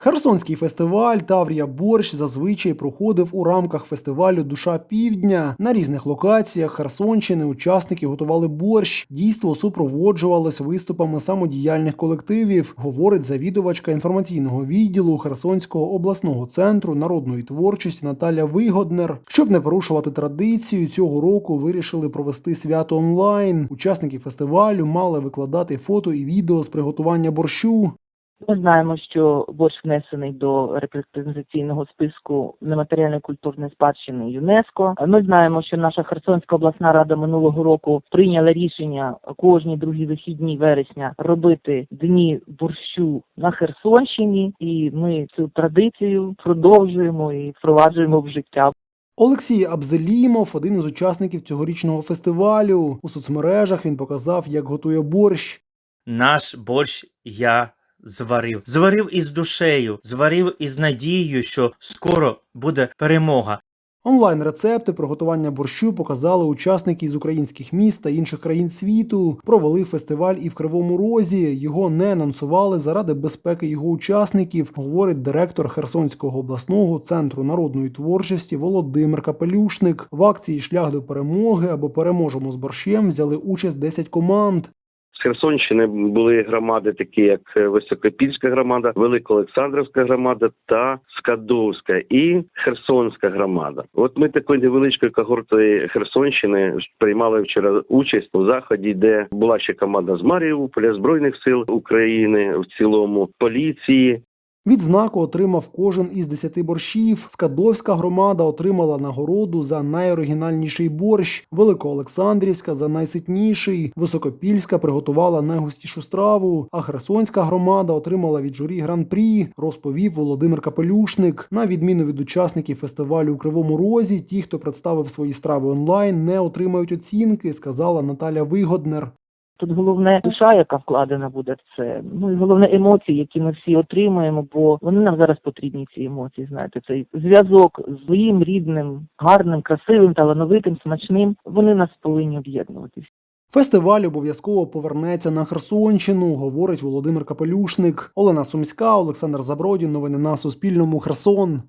Херсонський фестиваль Таврія Борщ зазвичай проходив у рамках фестивалю Душа Півдня. На різних локаціях Херсонщини учасники готували борщ. Дійство супроводжувалось виступами самодіяльних колективів, говорить завідувачка інформаційного відділу Херсонського обласного центру народної творчості Наталя Вигоднер. Щоб не порушувати традицію, цього року вирішили провести свято онлайн. Учасники фестивалю мали викладати фото і відео з приготування борщу. Ми знаємо, що борщ внесений до репрезентаційного списку нематеріальної культурної спадщини ЮНЕСКО. Ми знаємо, що наша Херсонська обласна рада минулого року прийняла рішення кожні другі вихідні вересня робити дні борщу на Херсонщині, і ми цю традицію продовжуємо і впроваджуємо в життя. Олексій Абзелімов, один із учасників цьогорічного фестивалю. У соцмережах він показав, як готує борщ. Наш борщ я зварив. Зварив із душею, зварив із надією, що скоро буде перемога. Онлайн рецепти приготування борщу показали учасники з українських міст та інших країн світу. Провели фестиваль і в Кривому Розі. Його не анонсували заради безпеки його учасників, говорить директор Херсонського обласного центру народної творчості Володимир Капелюшник. В акції Шлях до перемоги або переможемо з борщем взяли участь 10 команд. З Херсонщини були громади, такі як Високопільська громада, Великоолександрівська громада та Скадовська і Херсонська громада. От ми такою невеличкою когортою Херсонщини приймали вчора участь у заході, де була ще команда з Маріуполя, збройних сил України в цілому, поліції. Відзнаку отримав кожен із десяти борщів. Скадовська громада отримала нагороду за найоригінальніший борщ. Великоолександрівська за найситніший. Високопільська приготувала найгустішу страву. А Херсонська громада отримала від журі гран-прі, розповів Володимир Капелюшник. На відміну від учасників фестивалю у Кривому Розі, ті, хто представив свої страви онлайн, не отримають оцінки, сказала Наталя Вигоднер. Тут головне душа, яка вкладена буде в це. Ну і головне емоції, які ми всі отримуємо, бо вони нам зараз потрібні. Ці емоції. Знаєте, цей зв'язок з своїм рідним, гарним, красивим, талановитим, смачним. Вони нас повинні об'єднувати. Фестиваль обов'язково повернеться на Херсонщину, говорить Володимир Капелюшник. Олена Сумська, Олександр Забродін. Новини на Суспільному. Херсон.